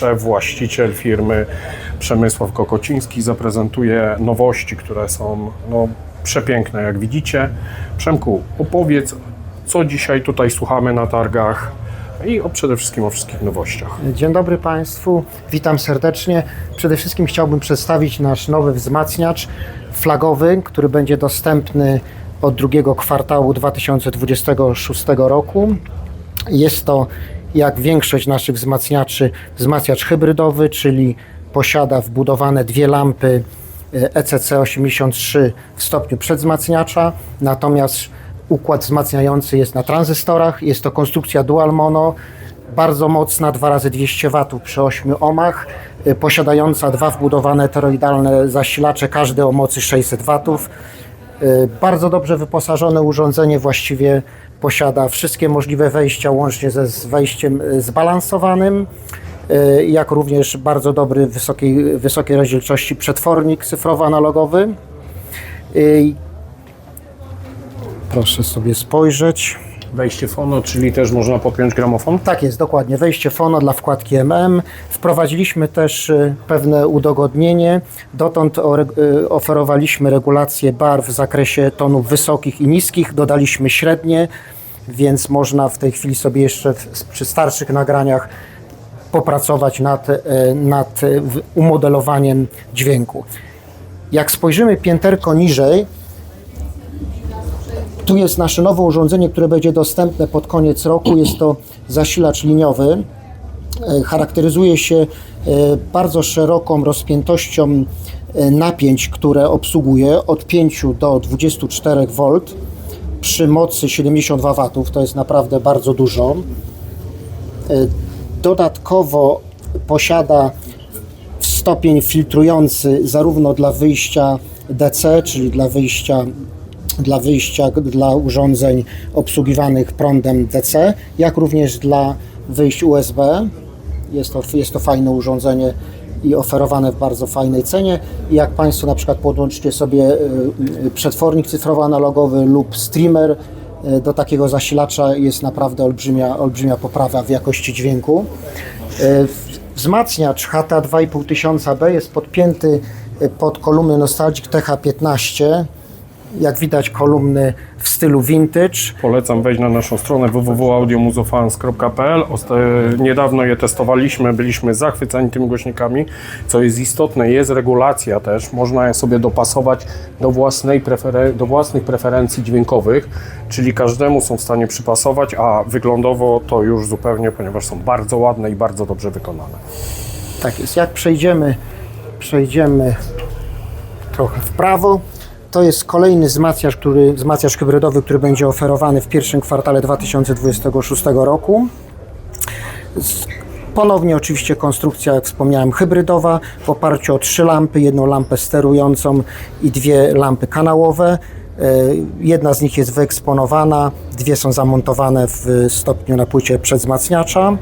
szef, właściciel firmy Przemysław Kokociński zaprezentuje nowości, które są no, przepiękne, jak widzicie. Przemku, opowiedz, co dzisiaj tutaj słuchamy na targach i o, przede wszystkim o wszystkich nowościach. Dzień dobry Państwu, witam serdecznie. Przede wszystkim chciałbym przedstawić nasz nowy wzmacniacz flagowy, który będzie dostępny od drugiego kwartału 2026 roku. Jest to, jak większość naszych wzmacniaczy, wzmacniacz hybrydowy, czyli posiada wbudowane dwie lampy e, ECC83 w stopniu przedwzmacniacza, natomiast układ wzmacniający jest na tranzystorach. Jest to konstrukcja dual mono, bardzo mocna, 2 razy 200 W przy 8 ohmach, y, posiadająca dwa wbudowane toroidalne zasilacze, każdy o mocy 600 W. Y, Bardzo dobrze wyposażone urządzenie właściwie posiada wszystkie możliwe wejścia, łącznie ze z wejściem y, zbalansowanym, y, jak również bardzo dobry wysokiej, wysokiej rozdzielczości przetwornik cyfrowo-analogowy. Proszę sobie spojrzeć. Wejście fono, czyli też można podpiąć gramofon? Tak jest, dokładnie. Wejście fono dla wkładki MM. Wprowadziliśmy też y, pewne udogodnienie. Dotąd y, oferowaliśmy regulację barw w zakresie tonów wysokich i niskich. Dodaliśmy średnie, więc można w tej chwili sobie jeszcze przy starszych nagraniach popracować nad, y, nad umodelowaniem dźwięku. Jak spojrzymy pięterko niżej, tu jest nasze nowe urządzenie, które będzie dostępne pod koniec roku. Jest to zasilacz liniowy. E, Charakteryzuje się e, bardzo szeroką rozpiętością e, napięć, które obsługuje od 5 do 24 V przy mocy 72 W. To jest naprawdę bardzo dużo. Dodatkowo posiada stopień filtrujący zarówno dla wyjścia DC, czyli dla wyjścia dla wyjścia dla urządzeń obsługiwanych prądem DC, jak również dla wyjść USB. Jest to, jest to fajne urządzenie i oferowane w bardzo fajnej cenie. I jak Państwo na przykład podłączycie sobie y, y, przetwornik cyfrowo-analogowy lub streamer y, do takiego zasilacza jest naprawdę olbrzymia, olbrzymia poprawa w jakości dźwięku. Wzmacniacz HTA 2500B jest podpięty pod kolumny Nostalgic TH15 jak widać kolumny w stylu vintage. Polecam wejść na naszą stronę www.audiomuzofans.pl. Niedawno je testowaliśmy, byliśmy zachwyceni tymi głośnikami. Co jest istotne, jest regulacja też. Można je sobie dopasować do, własnej preferen- do własnych preferencji dźwiękowych, czyli każdemu są w stanie przypasować, a wyglądowo to już zupełnie, ponieważ są bardzo ładne i bardzo dobrze wykonane. Tak jest. Jak przejdziemy, przejdziemy trochę w prawo, to jest kolejny wzmacniacz, który, wzmacniacz hybrydowy, który będzie oferowany w pierwszym kwartale 2026 roku. Ponownie oczywiście konstrukcja, jak wspomniałem, hybrydowa w oparciu o trzy lampy, jedną lampę sterującą i dwie lampy kanałowe. E, Jedna z nich jest wyeksponowana, dwie są zamontowane w stopniu na płycie przedzmacniacza.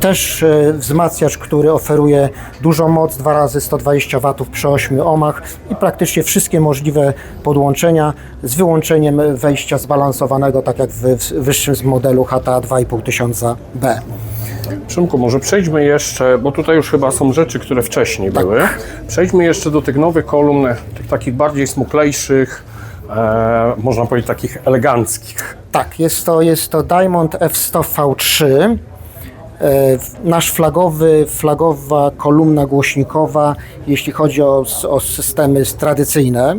Też e, wzmacniacz, który oferuje dużą moc, 2 razy 120 W przy 8 ohmach i praktycznie wszystkie możliwe podłączenia z wyłączeniem wejścia zbalansowanego, tak jak w wyższym z modelu HTA 2500B. Przemku, może przejdźmy jeszcze, bo tutaj już chyba są rzeczy, które wcześniej były. Przejdźmy jeszcze do tych nowych kolumn, tych takich bardziej smuklejszych, e, można powiedzieć takich eleganckich. Tak, jest to, jest to Diamond F100 V3. E, Nasz flagowy, flagowa kolumna głośnikowa, jeśli chodzi o, o systemy tradycyjne.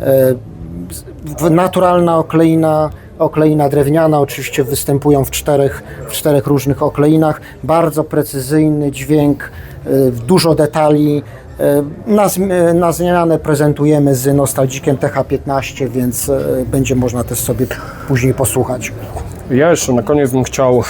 E, Naturalna okleina, okleina drewniana, oczywiście występują w czterech, w czterech różnych okleinach. Bardzo precyzyjny dźwięk, e, dużo detali. Na, na zmianę prezentujemy z Nostalgikiem TH15, więc będzie można też sobie później posłuchać. Ja jeszcze na koniec bym chciał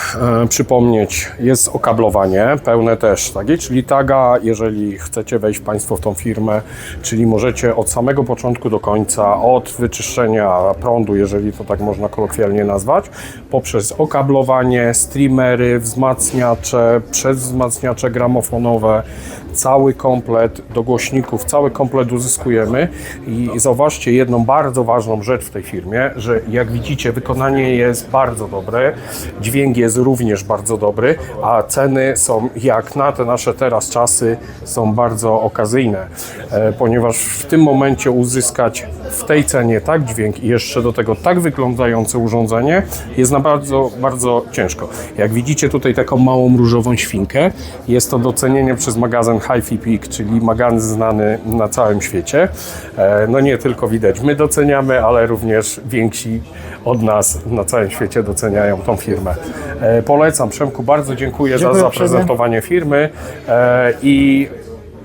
e, przypomnieć, jest okablowanie pełne też, tak? czyli taga, jeżeli chcecie wejść Państwo w tą firmę, czyli możecie od samego początku do końca, od wyczyszczenia prądu, jeżeli to tak można kolokwialnie nazwać, poprzez okablowanie, streamery, wzmacniacze, przedwzmacniacze gramofonowe, cały komplet do głośników, cały komplet uzyskujemy i zauważcie jedną bardzo ważną rzecz w tej firmie, że jak widzicie wykonanie jest bardzo dobre, dźwięk jest również bardzo dobry, a ceny są jak na te nasze teraz czasy są bardzo okazyjne, e, ponieważ w tym momencie uzyskać w tej cenie tak dźwięk i jeszcze do tego tak wyglądające urządzenie jest na bardzo, bardzo ciężko. Jak widzicie tutaj taką małą różową świnkę, jest to docenienie przez magazyn HiFi Peak, czyli magazyn znany na całym świecie. E, No nie tylko widać, my doceniamy, ale również więksi od nas na całym świecie doceniają tą firmę. E, Polecam, Przemku, bardzo dziękuję, Dziękuję za zaprezentowanie firmy e, i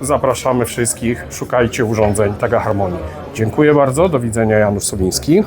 zapraszamy wszystkich, szukajcie urządzeń Taga Harmonii. Dziękuję bardzo, do widzenia Janusz Sobiński.